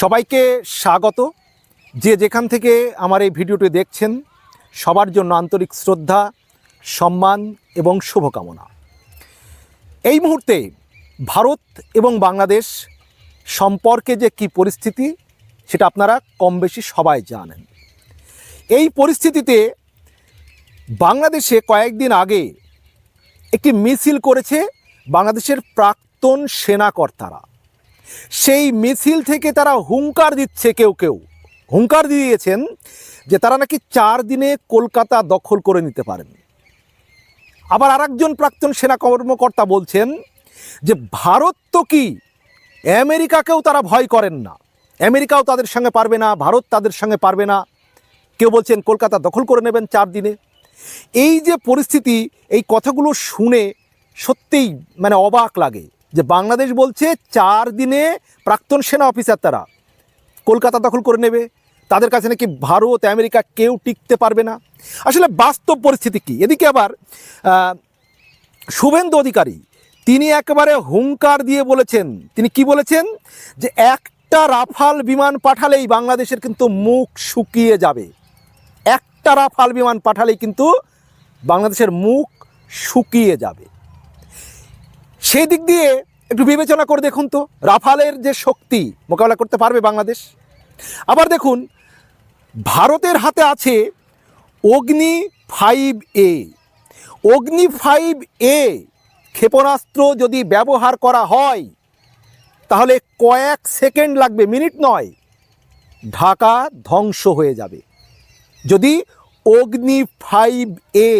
সবাইকে স্বাগত। যে যেখান থেকে আমার এই ভিডিওটি দেখছেন, সবার জন্য আন্তরিক শ্রদ্ধা, সম্মান এবং শুভকামনা। এই মুহূর্তে ভারত এবং বাংলাদেশ সম্পর্কে যে কি পরিস্থিতি, সেটা আপনারা কম বেশি সবাই জানেন। এই পরিস্থিতিতে বাংলাদেশে কয়েকদিন আগে একটি মিছিল করেছে বাংলাদেশের প্রাক্তন সেনাকর্তারা। সেই মিছিল থেকে তারা হুঙ্কার দিচ্ছে কেউ কেউ। হুঙ্কার দিয়েছেন যে তারা নাকি চার দিনে কলকাতা দখল করে নিতে পারেন। আবার আরেকজন প্রাক্তন সেনা কর্মকর্তা বলছেন যে ভারত তো কি? আমেরিকাকেও তারা ভয় করেন না। আমেরিকাও তাদের সঙ্গে পারবে না, ভারত তাদের সঙ্গে পারবে না। কেউ বলছেন কলকাতা দখল করে নেবেন চার দিনে। এই যে পরিস্থিতি, এই কথাগুলো শুনে সত্যিই মানে অবাক লাগে। যে বাংলাদেশ বলছে চার দিনে প্রাক্তন সেনা অফিসার তারা কলকাতা দখল করে নেবে। তাদের কাছে নাকি ভারত, আমেরিকা কেউ টিকতে পারবে না। আসলে বাস্তব পরিস্থিতি কি? এদিকে আবার শুভেন্দু অধিকারী, তিনি একেবারে হুঙ্কার দিয়ে বলেছেন, তিনি কি বলেছেন? যে একটা রাফাল বিমান পাঠালেই বাংলাদেশের কিন্তু মুখ শুকিয়ে যাবে। একটা রাফাল বিমান পাঠালেই কিন্তু বাংলাদেশের মুখ শুকিয়ে যাবে। সেই দিক দিয়ে একটু বিবেচনা করে দেখুন তো, রাফালের যে শক্তি মোকাবেলা করতে পারবে বাংলাদেশ। আবার দেখুন, ভারতের হাতে আছে অগ্নি ফাইভ এ। অগ্নি ফাইভ এ ক্ষেপণাস্ত্র যদি ব্যবহার করা হয়, তাহলে কয়েক সেকেন্ড লাগবে, মিনিট নয়, ঢাকা ধ্বংস হয়ে যাবে। যদি অগ্নি ফাইভ এ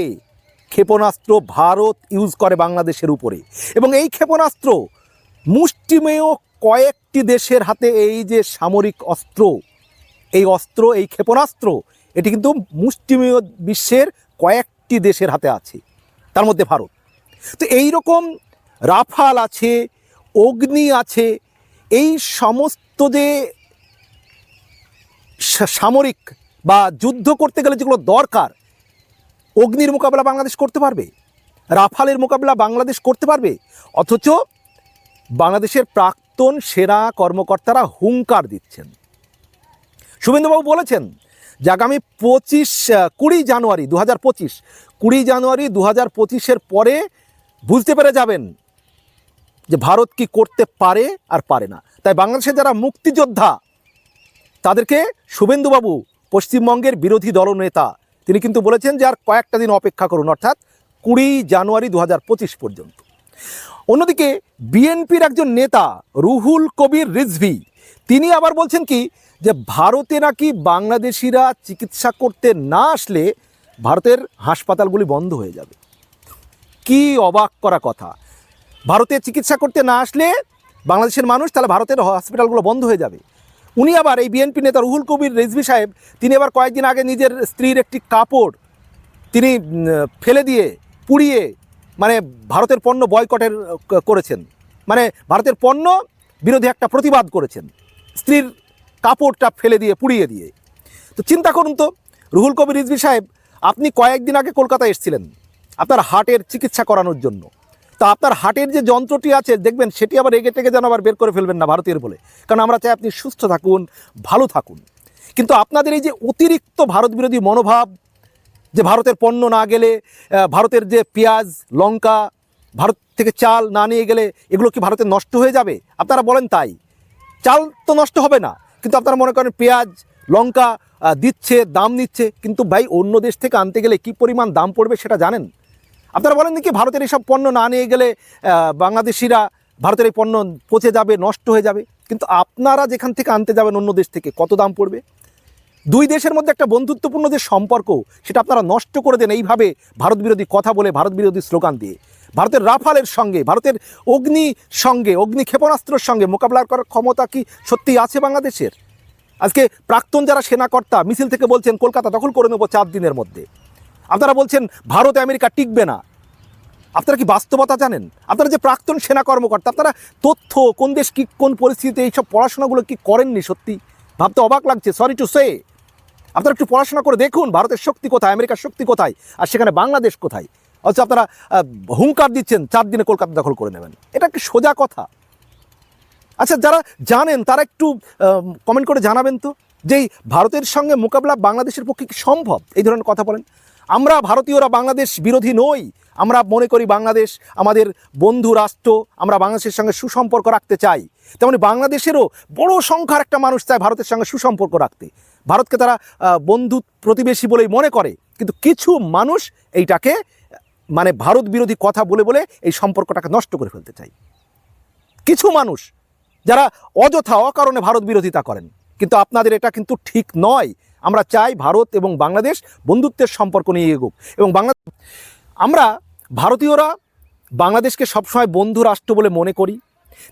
ক্ষেপণাস্ত্র ভারত ইউজ করে বাংলাদেশের উপরে। এবং এই ক্ষেপণাস্ত্র মুষ্টিমেয় কয়েকটি দেশের হাতে এই যে সামরিক অস্ত্র, এই অস্ত্র, এই ক্ষেপণাস্ত্র, এটি কিন্তু মুষ্টিমেয় বিশ্বের কয়েকটি দেশের হাতে আছে, তার মধ্যে ভারত। তো এই রকম রাফাল আছে, অগ্নি আছে, এই সমস্ত যে সামরিক বা যুদ্ধ করতে গেলে যেগুলো দরকার অগ্নির মোকাবেলা বাংলাদেশ করতে পারবে? রাফালের মোকাবেলা বাংলাদেশ করতে পারবে? অথচ বাংলাদেশের প্রাক্তন সেরা কর্মকর্তারা হুঙ্কার দিচ্ছেন। শুভেন্দুবাবু বলেছেন যে আগামী পঁচিশ কুড়ি জানুয়ারি দু হাজার পঁচিশ, কুড়ি জানুয়ারি দু হাজার পঁচিশের পরে বুঝতে পেরে যাবেন যে ভারত কি করতে পারে আর পারে না। তাই বাংলাদেশের যারা মুক্তিযোদ্ধা, তাদেরকে শুভেন্দুবাবু পশ্চিমবঙ্গের বিরোধী দলনেতা তিনি কিন্তু বলেছেন যে আর কয়েকটা দিন অপেক্ষা করুন, অর্থাৎ কুড়ি জানুয়ারি দু হাজার পঁচিশ পর্যন্ত। অন্যদিকে বিএনপির একজন নেতা রুহুল কবির রিজভি, তিনি আবার বলছেন কি, যে ভারতে নাকি বাংলাদেশিরা চিকিৎসা করতে না আসলে ভারতের হাসপাতালগুলি বন্ধ হয়ে যাবে। কি অবাক করা কথা। ভারতে চিকিৎসা করতে না আসলে বাংলাদেশের মানুষ তাহলে ভারতের হসপিটালগুলো বন্ধ হয়ে যাবে। উনি আবার এই বিএনপি নেতা রুহুল কবির রেজভি সাহেব, তিনি আবার কয়েকদিন আগে নিজের স্ত্রীর একটি কাপড় তিনি ফেলে দিয়ে, পুড়িয়ে মানে ভারতের পণ্য বয়কটের করেছেন। মানে ভারতের পণ্য বিরোধী একটা প্রতিবাদ করেছেন। স্ত্রীর কাপড়টা ফেলে দিয়ে, পুড়িয়ে দিয়ে। তো চিন্তা করুন তো রুহুল কবির রিজভি সাহেব, আপনি কয়েকদিন আগে কলকাতায় এসেছিলেন আপনার হার্টের চিকিৎসা করানোর জন্য। তা আপনার হার্টের যে যন্ত্রটি আছে, দেখবেন সেটি আবার এগে থেকে যেন আবার বের করে ফেলবেন না ভারতীয় বলে। কারণ আমরা চাই আপনি সুস্থ থাকুন, ভালো থাকুন। কিন্তু আপনাদের এই যে অতিরিক্ত ভারত বিরোধী মনোভাব, যে ভারতের পণ্য না গেলে ভারতের যে পেঁয়াজ, লঙ্কা, ভারত থেকে চাল না নিয়ে গেলে এগুলো কি ভারতে নষ্ট হয়ে যাবে? আপনারা বলেন তাই। চাল তো নষ্ট হবে না, কিন্তু আপনারা মনে করেন পেঁয়াজ, লঙ্কা দিচ্ছে, দাম নিচ্ছে। কিন্তু ভাই, অন্য দেশ থেকে আনতে গেলে কি পরিমাণ দাম পড়বে সেটা জানেন? আপনারা বলেন কি ভারতের এইসব পণ্য না নিয়ে গেলে বাংলাদেশিরা ভারতের এই পণ্য পচে যাবে, নষ্ট হয়ে যাবে। কিন্তু আপনারা যেখান থেকে আনতে যাবেন অন্য দেশ থেকে, কত দাম পড়বে? দুই দেশের মধ্যে একটা বন্ধুত্বপূর্ণ যে সম্পর্ক, সেটা আপনারা নষ্ট করে দেন এইভাবে ভারত বিরোধী কথা বলে, ভারত বিরোধী স্লোগান দিয়ে। ভারতের রাফালের সঙ্গে, ভারতের অগ্নি সঙ্গে, অগ্নি ক্ষেপণাস্ত্রের সঙ্গে মোকাবিলা করার ক্ষমতা কি সত্যিই আছে বাংলাদেশের? আজকে প্রাক্তন যারা সেনাকর্তা, মিছিল থেকে বলছেন, কলকাতা দখল করে নেব চার দিনের মধ্যে। আপনারা বলছেন ভারত আমেরিকা টিকবে না। আপনারা কি বাস্তবতা জানেন? আপনারা যে প্রাক্তন সেনা কর্মকর্তা, আপনারা তথ্য, কোন দেশ কি, কোন পরিস্থিতিতে এইসব পড়াশোনাগুলো কি করেননি সত্যি? ভাবতে অবাক লাগছে সরি টু সে আপনারা একটু পড়াশোনা করে দেখুন, ভারতের শক্তি কোথায়, আমেরিকার শক্তি কোথায়, আর সেখানে বাংলাদেশ কোথায়। অথচ আপনারা হুঙ্কার দিচ্ছেন, চার দিনে কলকাতা দখল করে নেবেন। এটা কি সোজা কথা? আচ্ছা যারা জানেন, তারা একটু কমেন্ট করে জানাবেন তো। যে এই ভারতের সঙ্গে মোকাবিলা বাংলাদেশের পক্ষে কি সম্ভব? এই ধরনের কথা বলেন। আমরা ভারতীয়রা বাংলাদেশ বিরোধী নই। আমরা মনে করি বাংলাদেশ আমাদের বন্ধু রাষ্ট্র। আমরা বাংলাদেশের সঙ্গে সুসম্পর্ক রাখতে চাই। তেমনি বাংলাদেশেরও বড় সংখ্যার একটা মানুষ চায় ভারতের সঙ্গে সুসম্পর্ক রাখতে। ভারতকে তারা বন্ধু প্রতিবেশী বলেই মনে করে। কিন্তু কিছু মানুষ এইটাকে মানে ভারত বিরোধী কথা বলে বলে এই সম্পর্কটাকে নষ্ট করে ফেলতে চাই কিছু মানুষ যারা অযথা অকারণে ভারত বিরোধিতা করেন। কিন্তু আপনাদের এটা কিন্তু ঠিক নয়। আমরা চাই ভারত এবং বাংলাদেশ বন্ধুত্বের সম্পর্ক নিয়ে এগোক। এবং বাংলা আমরা ভারতীয়রা বাংলাদেশকে সবসময় বন্ধু রাষ্ট্র বলে মনে করি।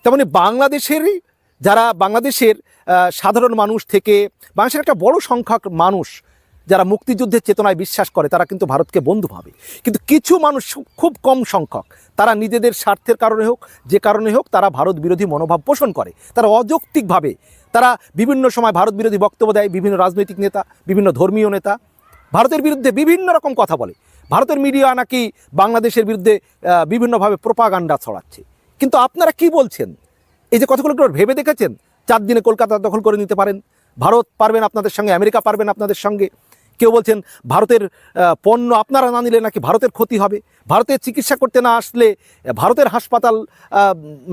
তেমনি বাংলাদেশেরই যারা বাংলাদেশের সাধারণ মানুষ থেকে, বাংলাদেশের একটা বড় সংখ্যক মানুষ যারা মুক্তিযুদ্ধের চেতনায় বিশ্বাস করে, তারা কিন্তু ভারতকে বন্ধু ভাবে। কিন্তু কিছু মানুষ খুব কম সংখ্যক, তারা নিজেদের স্বার্থের কারণে হোক, যে কারণে হোক, তারা ভারত বিরোধী মনোভাব পোষণ করে। তারা অযৌক্তিকভাবে তারা বিভিন্ন সময় ভারত বিরোধী বক্তব্য দেয় বিভিন্ন রাজনৈতিক নেতা, বিভিন্ন ধর্মীয় নেতা। ভারতের বিরুদ্ধে বিভিন্ন রকম কথা বলে। ভারতের মিডিয়া নাকি বাংলাদেশের বিরুদ্ধে বিভিন্নভাবে প্রোপাগান্ডা ছড়াচ্ছে। কিন্তু আপনারা কি বলছেন? এই যে কথাগুলো একটু ভেবে দেখেছেন? চার দিনে কলকাতা দখল করে নিতে পারেন। ভারত পারবেন আপনাদের সঙ্গে, আমেরিকা পারবেন আপনাদের সঙ্গে। কেউ বলছেন, ভারতের পণ্য আপনারা না নিলে নাকি ভারতের ক্ষতি হবে? ভারতের চিকিৎসা করতে না আসলে ভারতের হাসপাতাল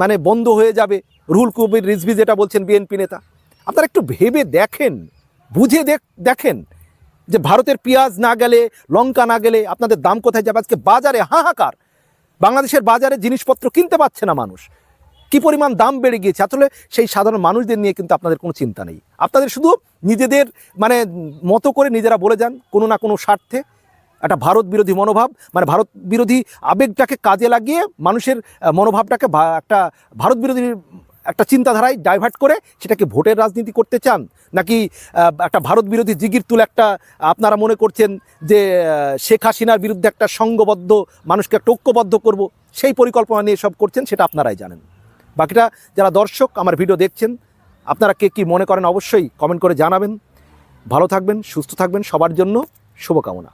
মানে বন্ধ হয়ে যাবে। রুহুল কবির রিজভি যেটা বলছেন বিএনপি নেতা। আপনারা একটু ভেবে দেখেন, বুঝে দেখ, দেখেন যে ভারতের পেঁয়াজ না গেলে, লঙ্কা না গেলে আপনাদের দাম কোথায় যাবে? আজকে বাজারে হাহাকার। বাংলাদেশের বাজারে জিনিসপত্র কিনতে পারছে না মানুষ। কি পরিমাণ দাম বেড়ে গিয়েছে? আসলে সেই সাধারণ মানুষদের নিয়ে কিন্তু আপনাদের কোনো চিন্তা নেই। আপনাদের শুধু নিজেদের মানে মতো করে নিজেরা বলে যান, কোনো না কোনো স্বার্থে। একটা ভারত বিরোধী মনোভাব মানে ভারত বিরোধী আবেগটাকে কাজে লাগিয়ে মানুষের মনোভাবটাকে একটা ভারত বিরোধী একটা চিন্তাধারায় ডাইভার্ট করে সেটাকে ভোটের রাজনীতি করতে চান। নাকি একটা ভারত বিরোধী জিগির তুলে একটা, আপনারা মনে করছেন যে শেখ হাসিনার বিরুদ্ধে একটা সংঘবদ্ধ, মানুষকে একটা ঐক্যবদ্ধ করব, সেই পরিকল্পনা নিয়ে সব করছেন, সেটা আপনারাই জানেন। বাকিটা যারা দর্শক আমার ভিডিও দেখছেন, আপনারা কে কী মনে করেন অবশ্যই কমেন্ট করে জানাবেন। ভালো থাকবেন, সুস্থ থাকবেন, সবার জন্য শুভকামনা।